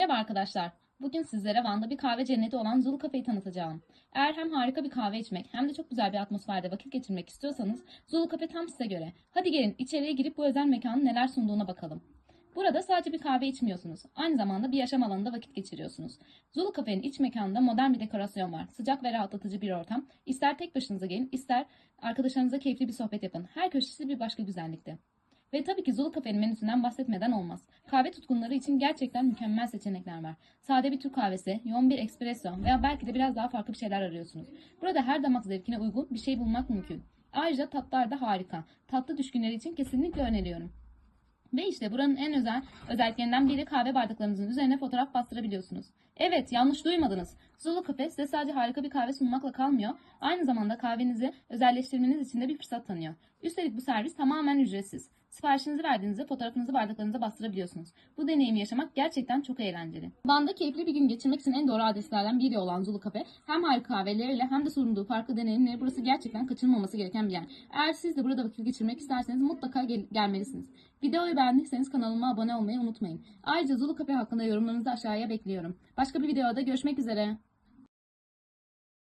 Merhaba arkadaşlar. Bugün sizlere Van'da bir kahve cenneti olan Zulu Cafe'yi tanıtacağım. Eğer hem harika bir kahve içmek hem de çok güzel bir atmosferde vakit geçirmek istiyorsanız Zulu Cafe tam size göre. Hadi gelin içeriye girip bu özel mekanın neler sunduğuna bakalım. Burada sadece bir kahve içmiyorsunuz. Aynı zamanda bir yaşam alanında vakit geçiriyorsunuz. Zulu Cafe'nin iç mekanında modern bir dekorasyon var. Sıcak ve rahatlatıcı bir ortam. İster tek başınıza gelin, ister arkadaşlarınızla keyifli bir sohbet yapın. Her köşesi bir başka güzellikte. Ve tabii ki Zulu Cafe'nin menüsünden bahsetmeden olmaz. Kahve tutkunları için gerçekten mükemmel seçenekler var. Sade bir Türk kahvesi, yoğun bir espresso veya belki de biraz daha farklı bir şeyler arıyorsunuz. Burada her damak zevkine uygun bir şey bulmak mümkün. Ayrıca tatlar da harika. Tatlı düşkünleri için kesinlikle öneriyorum. Ve işte buranın en özel özelliklerinden biri kahve bardaklarınızın üzerine fotoğraf bastırabiliyorsunuz. Evet yanlış duymadınız. Zulu Cafe size sadece harika bir kahve sunmakla kalmıyor. Aynı zamanda kahvenizi özelleştirmeniz için de bir fırsat tanıyor. Üstelik bu servis tamamen ücretsiz. Siparişinizi verdiğinizde fotoğrafınızı bardaklarınıza bastırabiliyorsunuz. Bu deneyimi yaşamak gerçekten çok eğlenceli. Van'da keyifli bir gün geçirmek için en doğru adreslerden biri olan Zulu Cafe hem harika kahveleriyle hem de sunduğu farklı deneyimleri burası gerçekten kaçırılmaması gereken bir yer. Eğer siz de burada vakit geçirmek isterseniz mutlaka gel- gelmelisiniz. Videoyu beğendiyseniz kanalıma abone olmayı unutmayın. Ayrıca Zulu Cafe hakkında yorumlarınızı aşağıya bekliyorum. Başka bir videoda görüşmek üzere.